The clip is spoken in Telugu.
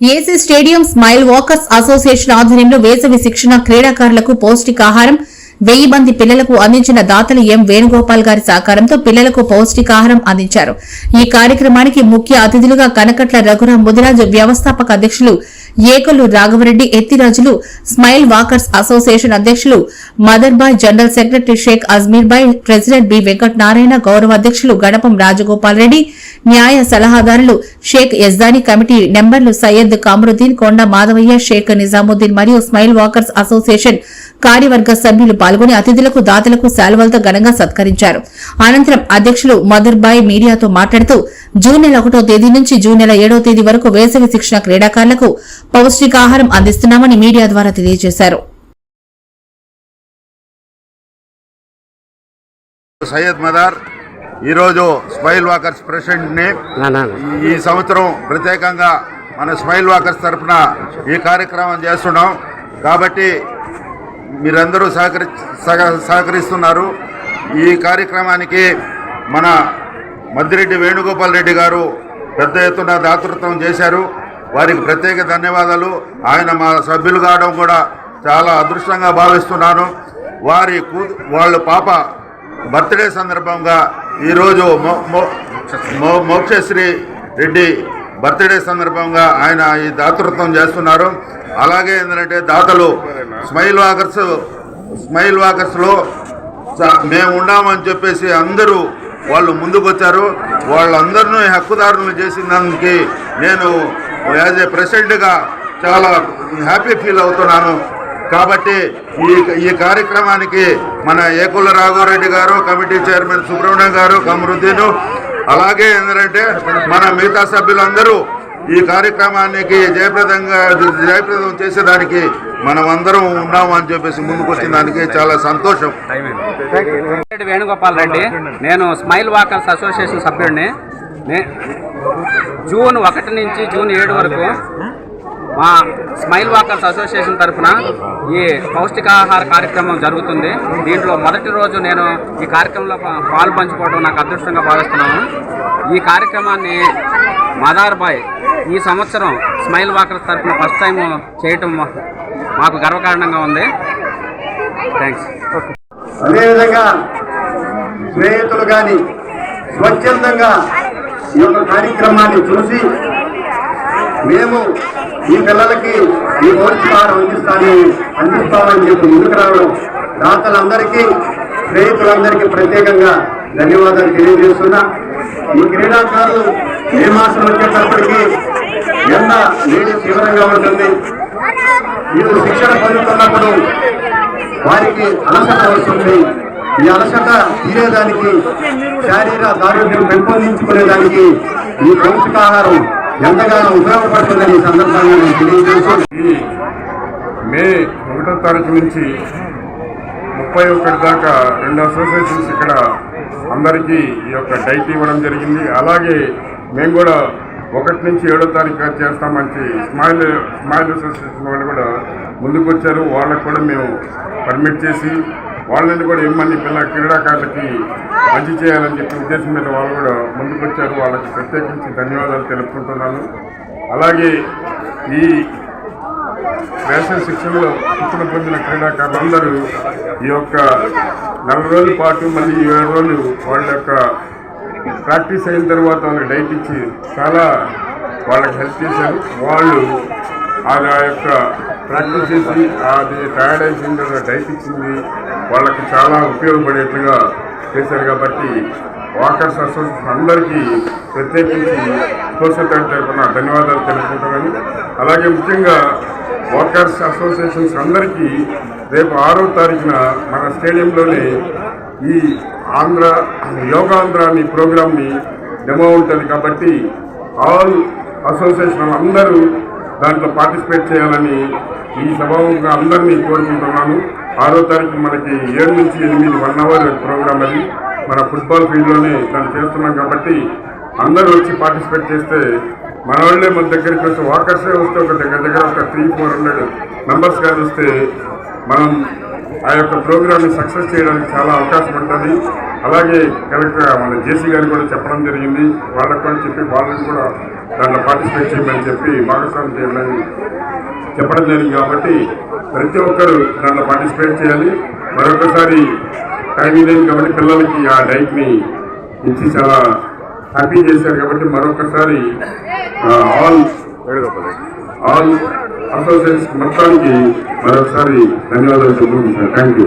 AC stadium smile walkers association ఆధ్వర్యంలో వేసవి శిక్షణ క్రీడాకారులకు పౌష్టికాహారం వెయ్యి మంది పిల్లలకు అందించిన దాతలు ఎం వేణుగోపాల్ గారి సహకారంతో పిల్లలకు పౌష్టికాహారం అందించారు. ఈ కార్యక్రమానికి ముఖ్య అతిథులుగా కనకట్ల రఘురాం ముదిరాజు వ్యవస్థాపక అధ్యక్షులు ఏకలు రాఘవరెడ్డి ఎత్తిరాజులు స్మైల్ వాకర్స్ అసోసియేషన్ అధ్యక్షులు Madarbhai general secretary Sheikh Ajmir Bhai president B Venkat Narayana గౌరవ అధ్యక్షులు గణపం రాజగోపాల్ రెడ్డి న్యాయ సలహాదారులు షేక్ యజ్దాని కమిటీ నెంబర్లు సయ్యద్ కామరుద్దీన్ కొండ మాధవయ్య షేక్ నిజాముద్దీన్ మరియు స్మైల్ వాకర్స్ అసోసియేషన్ కార్యవర్గ సభ్యులు పాల్గొని అతిథులకు దాతలకు శాలువలతో ఘనంగా సత్కరించారు. అనంతరం అధ్యక్షులు మధుర్బాయ్ మీడియాతో మాట్లాడుతూ జూన్ నెల ఒకటో తేదీ నుంచి జూన్ నెల ఏడో తేదీ వరకు వేసవి శిక్షణ క్రీడాకారులకు పౌష్టికాహారం అందిస్తున్నామని మీడియా ద్వారా తెలియజేశారు. సయ్యద్ మదార్ ఈరోజు స్మైల్ వాకర్స్ ప్రెసిడెంట్ని ఈ సంవత్సరం ప్రత్యేకంగా మన స్మైల్ వాకర్స్ తరఫున ఈ కార్యక్రమం చేస్తున్నాం. కాబట్టి మీరందరూ సహకరి సహ- సహకరిస్తున్నారు. ఈ కార్యక్రమానికి మన మద్దిరెడ్డి వేణుగోపాల్ రెడ్డి గారు పెద్ద ఎత్తున దాతృత్వం చేశారు. వారికి ప్రత్యేక ధన్యవాదాలు. ఆయన మా సభ్యులు కావడం కూడా చాలా అదృష్టంగా భావిస్తున్నాను. వారి కూ వాళ్ళ పాప బర్త్డే సందర్భంగా ఈరోజు మో- మో- మో- మోక్షశ్రీ రెడ్డి బర్త్డే సందర్భంగా ఆయన ఈ దాతృత్వం చేస్తున్నారు. అలాగే ఏంటంటే దాతలు స్మైల్ వాకర్స్ స్మైల్ వాకర్స్లో స- మేము ఉన్నామని చెప్పేసి అందరూ వాళ్ళు ముందుకు వచ్చారు వాళ్ళందరినీ హక్కుదారులను చేసినందుకు నేను యాజ్ ఏ ప్రెసిడెంట్గా చాలా హ్యాపీ ఫీల్ అవుతున్నాను. కాబట్టి ఈ ఈ కార్యక్రమానికి మన ఏకుల రాఘవరెడ్డి గారు కమిటీ చైర్మన్ సుబ్రహ్మణ్యం గారు కమరుద్దీను అలాగే ఏంటంటే మన మిగతా సభ్యులందరూ ఈ కార్యక్రమానికి జయప్రదంగా జయప్రదం చేసేదానికి మనం అందరం ఉన్నాము అని చెప్పేసి ముందుకు వచ్చిన దానికి చాలా సంతోషం. వేణుగోపాల్ రెడ్డి. నేను స్మైల్ వాకర్స్ అసోసియేషన్ సభ్యుడిని. నే జూన్ ఒకటి నుంచి జూన్ ఏడు వరకు మా స్మైల్ వాకర్స్ అసోసియేషన్ తరఫున ఈ పౌష్టికాహార కార్యక్రమం జరుగుతుంది. దీంట్లో మొదటి రోజు నేను ఈ కార్యక్రమంలో పాలు పంచుకోవడం నాకు అదృష్టంగా భావిస్తున్నాను. ఈ కార్యక్రమాన్ని మదార్ బాయ్ ఈ సంవత్సరం స్మైల్ వాకర్స్ తరఫున ఫస్ట్ టైం చేయటం మాకు గర్వకారణంగా ఉంది. థ్యాంక్స్. అదేవిధంగా స్నేహితులు కానీ స్వచ్ఛందంగా ఈ యొక్క కార్యక్రమాన్ని చూసి మేము ఈ పిల్లలకి ఈ పోషకాహారం అందిస్తాను అందిస్తామని చెప్పి ముందుకు రావడం. దాతలందరికీ స్నేహితులందరికీ ప్రత్యేకంగా ధన్యవాదాలు తెలియజేస్తున్నా. ఈ క్రీడాకారులు ఏ మాసం వచ్చేటప్పటికీ ఎండ నీటి తీవ్రంగా ఉంటుంది? వీళ్ళు శిక్షణ పొందుతున్నప్పుడు వారికి అలసట వస్తుంది. ఈ అలసట తీరేదానికి శారీర ఆరోగ్యం పెంపొందించుకునేదానికి ఈ పౌష్టికాహారం ఎంతగానో ఉపయోగపడుతుందని ఈ సందర్భంగా నేను తెలియజేస్తూ మే ఒకటో తారీఖు నుంచి ముప్పై ఒకటి దాకా రెండు అసోసియేషన్స్ ఇక్కడ అందరికీ ఈ యొక్క డైట్ ఇవ్వడం జరిగింది. అలాగే మేము కూడా ఒకటి నుంచి ఏడో తారీఖు చేస్తామని స్మైల్ స్మైల్ అసోసియేషన్ వాళ్ళు కూడా ముందుకు వచ్చారు వాళ్ళకు కూడా మేము పర్మిట్ చేసి వాళ్ళని కూడా ఇమ్మని పిల్ల క్రీడాకారులకి మంచి చేయాలని చెప్పి ఉద్దేశం మీద వాళ్ళు కూడా ముందుకొచ్చారు. వాళ్ళకి ప్రత్యేకించి ధన్యవాదాలు తెలుపుకుంటున్నాను. అలాగే ఈ వేసవి శిక్షణలో శిక్షణ పొందిన క్రీడాకారులందరూ ఈ యొక్క నెల రోజుల పాటు మళ్ళీ ఈ ఏడు రోజులు వాళ్ళ యొక్క ప్రాక్టీస్ అయిన తర్వాత వాళ్ళకి డైట్ ఇచ్చి చాలా వాళ్ళకి హెల్ప్ చేశారు. వాళ్ళు అది ఆ యొక్క ప్రాక్టీస్ చేసి అది టైర్డ్ అయిన డైట్ ఇచ్చింది. వాళ్ళకి చాలా ఉపయోగపడేట్లుగా చేశారు కాబట్టి వాకర్స్ అసోసియేషన్ అందరికీ ప్రత్యేకించి స్పోర్ట్స్ అథారిటీ తరఫున ధన్యవాదాలు తెలుసుకుంటామని అలాగే ముఖ్యంగా వాకర్స్ అసోసియేషన్స్ అందరికీ రేపు ఆరో తారీఖున మన స్టేడియంలోనే ఈ ఆంధ్ర యోగాంధ్ర అని ప్రోగ్రామ్ని డెమో ఉంటుంది కాబట్టి ఆల్ అసోసియేషన్ అందరూ దాంట్లో పార్టిసిపేట్ చేయాలని ఈ సభాముఖంగా అందరినీ కోరుకుంటున్నాను. ఆరో తారీఖు మనకి ఏడు నుంచి ఎనిమిది వన్ అవర్ ప్రోగ్రామ్ అది. మన ఫుట్బాల్ ఫీల్డ్లోనే దాన్ని చేస్తున్నాం కాబట్టి అందరూ వచ్చి పార్టిసిపేట్ చేస్తే మన వాళ్ళే మన దగ్గరికి వస్తే వాకర్సే వస్తే ఒక దగ్గర దగ్గర ఒక త్రీ ఫోర్ హండ్రెడ్ మెంబర్స్ కానీ వస్తే మనం ఆ యొక్క ప్రోగ్రామ్ని సక్సెస్ చేయడానికి చాలా అవకాశం ఉంటుంది. అలాగే కలెక్టర్ మన జేసీ గారు కూడా చెప్పడం జరిగింది. వాళ్ళకు కూడా చెప్పి వాళ్ళని కూడా దాంట్లో పార్టిసిపేట్ చేయమని చెప్పి భాగస్వామి చేయమని చెప్పడం జరిగింది కాబట్టి ప్రతి ఒక్కరు దాంట్లో పార్టిసిపేట్ చేయాలి. మరొకసారి టైం లేదు కాబట్టి పిల్లలకి ఆ డైట్ని ఇచ్చి చాలా హ్యాపీ చేశారు కాబట్టి మరొకసారి ఆల్ ఆల్ అసోసియేషన్స్ మొత్తానికి మరొకసారి ధన్యవాదాలు చెప్తున్నాను థ్యాంక్ యూ